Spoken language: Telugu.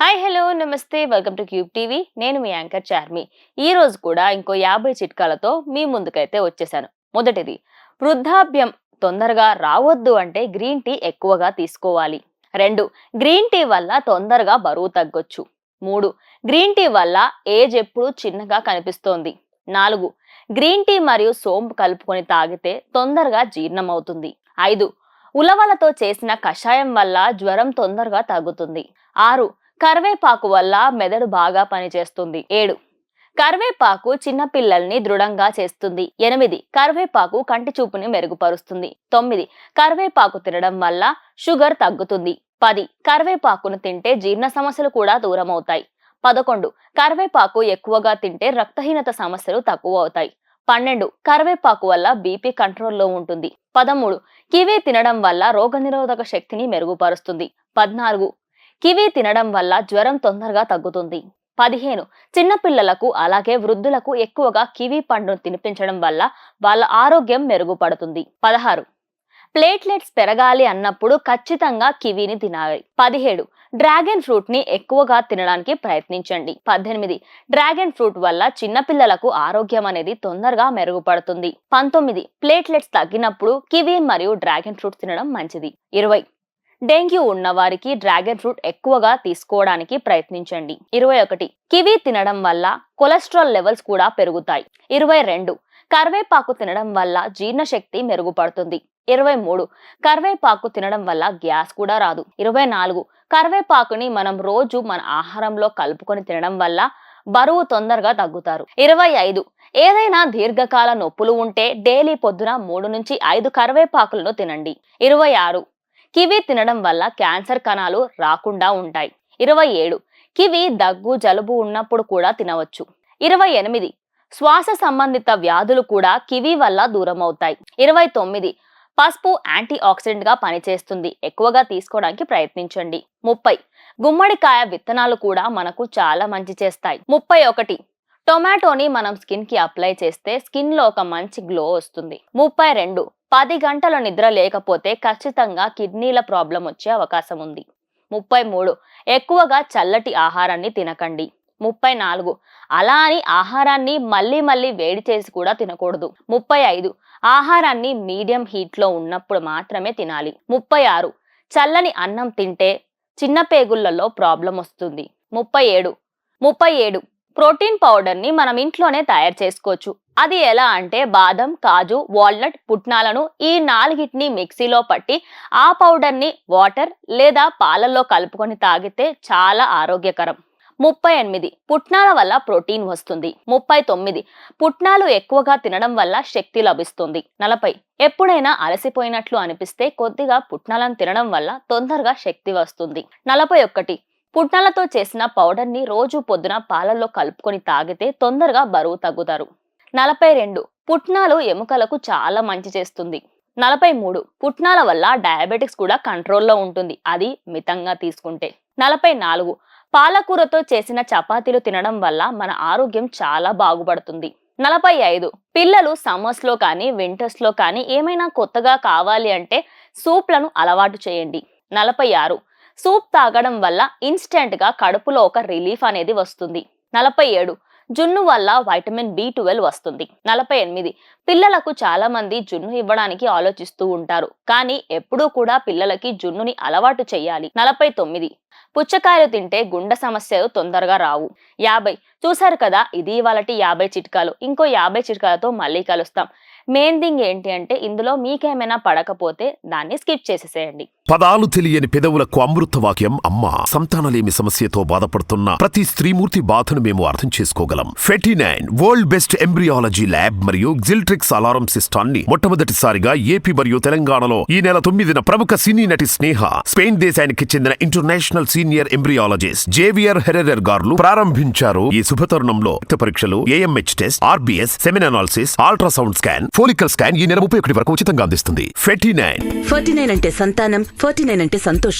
హాయ్ హలో నమస్తే వెల్కమ్ టు క్యూబ్ టీవీ. నేను మీ యాంకర్ చార్మి. ఈ రోజు కూడా ఇంకో యాభై చిట్కాలతో మీ ముందుకైతే వచ్చేసాను. మొదటిది వృద్ధాప్యం తొందరగా రావద్దు అంటే గ్రీన్ టీ ఎక్కువగా తీసుకోవాలి. రెండు గ్రీన్ టీ వల్ల తొందరగా బరువు తగ్గొచ్చు. మూడు గ్రీన్ టీ వల్ల ఏజ్ ఎప్పుడు చిన్నగా కనిపిస్తోంది. నాలుగు గ్రీన్ టీ మరియు సోంపు కలుపుకొని తాగితే తొందరగా జీర్ణమవుతుంది. ఐదు ఉలవలతో చేసిన కషాయం వల్ల జ్వరం తొందరగా తగ్గుతుంది. ఆరు కరివేపాకు వల్ల మెదడు బాగా పనిచేస్తుంది. ఏడు. కరివేపాకు చిన్నపిల్లల్ని దృఢంగా చేస్తుంది. ఎనిమిది. కరివేపాకు కంటి చూపుని మెరుగుపరుస్తుంది. తొమ్మిది. కరివేపాకు తినడం వల్ల షుగర్ తగ్గుతుంది. పది. కరివేపాకును తింటే జీర్ణ సమస్యలు కూడా దూరం అవుతాయి పదకొండు. కరివేపాకు ఎక్కువగా తింటే రక్తహీనత సమస్యలు తక్కువ అవుతాయి పన్నెండు. కరివేపాకు వల్ల బీపీ కంట్రోల్లో ఉంటుంది. పదమూడు. కివీ తినడం వల్ల రోగనిరోధక శక్తిని మెరుగుపరుస్తుంది. పద్నాలుగు. కివీ తినడం వల్ల జ్వరం తొందరగా తగ్గుతుంది. పదిహేను. చిన్నపిల్లలకు అలాగే వృద్ధులకు ఎక్కువగా కివీ పండును తినిపించడం వల్ల వాళ్ళ ఆరోగ్యం మెరుగుపడుతుంది. పదహారు. ప్లేట్లెట్స్ పెరగాలి అన్నప్పుడు ఖచ్చితంగా కివీని తినాలి. పదిహేడు. డ్రాగన్ ఫ్రూట్ని ఎక్కువగా తినడానికి ప్రయత్నించండి. పద్దెనిమిది. డ్రాగన్ ఫ్రూట్ వల్ల చిన్నపిల్లలకు ఆరోగ్యం అనేది తొందరగా మెరుగుపడుతుంది. పంతొమ్మిది. ప్లేట్లెట్స్ తగ్గినప్పుడు కివీ మరియు డ్రాగన్ ఫ్రూట్ తినడం మంచిది. ఇరవై. డెంగ్యూ ఉన్నవారికి డ్రాగన్ ఫ్రూట్ ఎక్కువగా తీసుకోవడానికి ప్రయత్నించండి. ఇరవై ఒకటి. కివీ తినడం వల్ల కొలెస్ట్రాల్ లెవెల్స్ కూడా పెరుగుతాయి. ఇరవై రెండు. కరివేపాకు తినడం వల్ల జీర్ణశక్తి మెరుగుపడుతుంది. ఇరవై మూడు. కరివేపాకు తినడం వల్ల గ్యాస్ కూడా రాదు. ఇరవై నాలుగు. కరివేపాకుని మనం రోజు మన ఆహారంలో కలుపుకొని తినడం వల్ల బరువు తొందరగా తగ్గుతారు. ఇరవై ఐదు. ఏదైనా దీర్ఘకాల నొప్పులు ఉంటే డైలీ పొద్దున మూడు నుంచి ఐదు కరివేపాకులను తినండి. ఇరవై ఆరు. కివి తినడం వల్ల క్యాన్సర్ కణాలు రాకుండా ఉంటాయి. ఇరవై ఏడు. కివి దగ్గు జలుబు ఉన్నప్పుడు కూడా తినవచ్చు. ఇరవై ఎనిమిది. శ్వాస సంబంధిత వ్యాధులు కూడా కివి వల్ల దూరం అవుతాయి ఇరవై తొమ్మిది. పసుపు యాంటీ ఆక్సిడెంట్గా పనిచేస్తుంది. ఎక్కువగా తీసుకోవడానికి ప్రయత్నించండి. ముప్పై. గుమ్మడికాయ విత్తనాలు కూడా మనకు చాలా మంచి చేస్తాయి. ముప్పై ఒకటి. టొమాటోని మనం స్కిన్కి అప్లై చేస్తే స్కిన్లో ఒక మంచి గ్లో వస్తుంది. ముప్పై రెండు. పది గంటల నిద్ర లేకపోతే ఖచ్చితంగా కిడ్నీల ప్రాబ్లం వచ్చే అవకాశం ఉంది. ముప్పై మూడు. ఎక్కువగా చల్లటి ఆహారాన్ని తినకండి. ముప్పై నాలుగు. అలా అని ఆహారాన్ని మళ్ళీ మళ్ళీ వేడి చేసి కూడా తినకూడదు. ముప్పై ఐదు. ఆహారాన్ని మీడియం హీట్లో ఉన్నప్పుడు మాత్రమే తినాలి. ముప్పై ఆరు. చల్లని అన్నం తింటే చిన్న పేగులలో ప్రాబ్లం వస్తుంది. ముప్పై ఏడు. ముప్పై ఏడు. ప్రోటీన్ పౌడర్ని మనం ఇంట్లోనే తయారు చేసుకోవచ్చు. అది ఎలా అంటే బాదం కాజు వాల్నట్ పుట్నాలను ఈ నాలుగిటిని మిక్సీలో పట్టి ఆ పౌడర్ని వాటర్ లేదా పాలల్లో కలుపుకొని తాగితే చాలా ఆరోగ్యకరం. ముప్పై ఎనిమిది. పుట్నాల వల్ల ప్రోటీన్ వస్తుంది. ముప్పై తొమ్మిది. పుట్నాలు ఎక్కువగా తినడం వల్ల శక్తి లభిస్తుంది. నలభై. ఎప్పుడైనా అలసిపోయినట్లు అనిపిస్తే కొద్దిగా పుట్నాలను తినడం వల్ల తొందరగా శక్తి వస్తుంది. నలభై ఒకటి. పుట్నాలతో చేసిన పౌడర్ని రోజు పొద్దున పాలల్లో కలుపుకొని తాగితే తొందరగా బరువు తగ్గుతారు. నలభై రెండు పుట్నాలు ఎముకలకు చాలా మంచి చేస్తుంది. నలభై మూడు పుట్నాల వల్ల డయాబెటిక్స్ కూడా కంట్రోల్లో ఉంటుంది. అది మితంగా తీసుకుంటే. నలభై నాలుగు పాలకూరతో చేసిన చపాతీలు తినడం వల్ల మన ఆరోగ్యం చాలా బాగుపడుతుంది. నలభై ఐదు పిల్లలు సమ్మర్స్లో కానీ వింటర్స్లో కానీ ఏమైనా కొత్తగా కావాలి అంటే సూప్లను అలవాటు చేయండి. నలభై ఆరు సూప్ తాగడం వల్ల ఇన్స్టెంట్గా కడుపులో ఒక రిలీఫ్ అనేది వస్తుంది. నలభై ఏడు. జున్ను వల్ల వైటమిన్ బి ట్వెల్వ్ వస్తుంది. నలభై ఎనిమిది. పిల్లలకు చాలా మంది జున్ను ఇవ్వడానికి ఆలోచిస్తూ ఉంటారు. కానీ ఎప్పుడూ కూడా పిల్లలకి జున్నుని అలవాటు చేయాలి. నలభై తొమ్మిది. పుచ్చకాయలు తింటే గుండె సమస్యలు తొందరగా రావు. యాభై. చూసారు కదా ఇది వాళ్ళటి యాభై చిట్కాలు. ఇంకో యాభై చిట్కాలతో మళ్ళీ కలుస్తాం. మెయిన్ థింగ్ ఏంటి అంటే ఇందులో మీకేమైనా పడకపోతే దాన్ని స్కిప్ చేసేసేయండి. పదాలు తెలియని పెదవులకు అమృత వాక్యం అమ్మ సంతానలేమి సమస్యతో బాధపడుతున్న ప్రతి స్త్రీమూర్తి బాధను మేము అర్థం చేసుకోగలం. Ferty nine world best embryology lab మరియు జిల్ట్రిక్స్ అలారం సిస్టాన్ని మొట్టమొదటిసారిగా ఏపీ మరియు తెలంగాణలో ఈ నెల తొమ్మిదిన ప్రముఖ సినీ నటి స్నేహ స్పెయిన్ దేశానికి చెందిన international senior embryologist Javier Herrera గార్లు ప్రారంభించారు ఈ శుభతరుణంలో రక్త పరీక్షలు AMH test RBS semen analysis ultrasound scan follicle scan ఈ నెల ముప్పై ఒకటి వరకు ఉచితంగా అందిస్తుంది. ఫెటీ నైన్ ఫార్టీ నైన్ అంటే సంతానం ఫార్టీ నైన్ అంటే సంతోషం.